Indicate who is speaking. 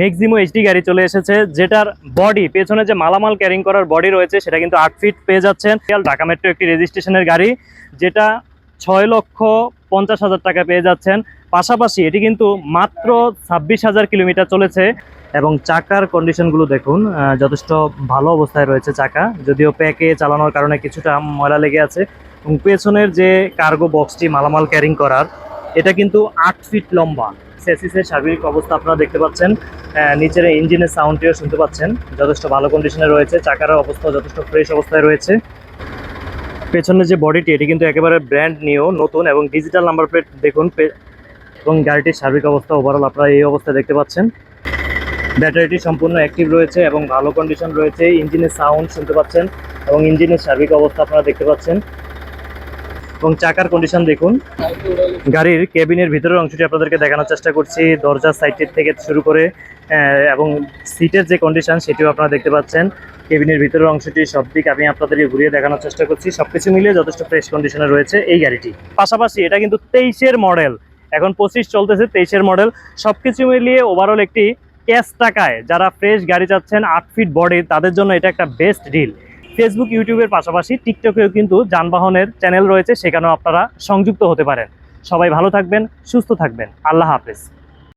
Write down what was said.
Speaker 1: Maxximo HD গাড়ি চলে এসেছে, যেটার বডি পেছনে যে মালামাল ক্যারিং করার বডি রয়েছে, সেটা কিন্তু আট ফিট পেয়ে যাচ্ছেন। ঢাকা মেট্রো একটি রেজিস্ট্রেশনের গাড়ি, যেটা ছয় লক্ষ পঞ্চাশ হাজার টাকা পেয়ে যাচ্ছেন। পাশাপাশি এটি কিন্তু মাত্র ছাব্বিশ হাজার কিলোমিটার চলেছে এবং চাকার কন্ডিশনগুলো দেখুন যথেষ্ট ভালো অবস্থায় রয়েছে চাকা। যদিও প্যাকে চালানোর কারণে কিছুটা ময়লা লেগে আছে। এবং পেছনের যে কার্গো বক্সটি মালামাল ক্যারিং করার এটা কিন্তু আট ফিট লম্বা। সেসিসের সার্বিক অবস্থা আপনারা দেখতে পাচ্ছেন। নিচের ইঞ্জিনের সাউন্ডটিও শুনতে পাচ্ছেন। যথেষ্ট ভালো কন্ডিশনে রয়েছে। চাকার অবস্থা যথেষ্ট ফ্রেশ অবস্থায় রয়েছে। পেছনের যে বডিটি এটি কিন্তু একেবারে ব্র্যান্ড নিউ নতুন এবং ডিজিটাল নাম্বার প্লেট দেখুন। এবং গাড়িটির সার্বিক অবস্থা ওভারঅল আপনারা এই অবস্থায় দেখতে পাচ্ছেন। ব্যাটারিটি সম্পূর্ণ অ্যাক্টিভ রয়েছে এবং ভালো কন্ডিশন রয়েছে। ইঞ্জিনের সাউন্ড শুনতে পাচ্ছেন এবং ইঞ্জিনের সার্বিক অবস্থা আপনারা দেখতে পাচ্ছেন। এবং চাকার কন্ডিশন দেখুন। গাড়ির কেবিনের ভিতরের অংশটি আপনাদেরকে দেখানোর চেষ্টা করছি। দরজার সাইডটির থেকে শুরু করে এবং সিটের যে কন্ডিশন সেটিও আপনারা দেখতে পাচ্ছেন। কেবিনের ভিতরের অংশটি সব দিক আমি আপনাদেরকে ঘুরিয়ে দেখানোর চেষ্টা করছি। সব কিছু মিলিয়ে যথেষ্ট ফ্রেশ কন্ডিশনে রয়েছে এই গাড়িটি। পাশাপাশি এটা কিন্তু তেইশের মডেল এখন পঁচিশ চলতেছে তেইশের মডেল সব কিছু মিলিয়ে ওভারঅল একটি ক্যাশ টাকায় যারা ফ্রেশ গাড়ি চাচ্ছেন, আট ফিট বডি তাদের জন্য এটা একটা বেস্ট ডিল ফেসবুক ইউটিউবের পাশাপাশি টিকটকেও কিন্তু যানবাহনের চ্যানেল রয়েছে, সেখানেও আপনারা সংযুক্ত হতে পারেন। সবাই ভালো থাকবেন, সুস্থ থাকবেন। আল্লাহ হাফেজ।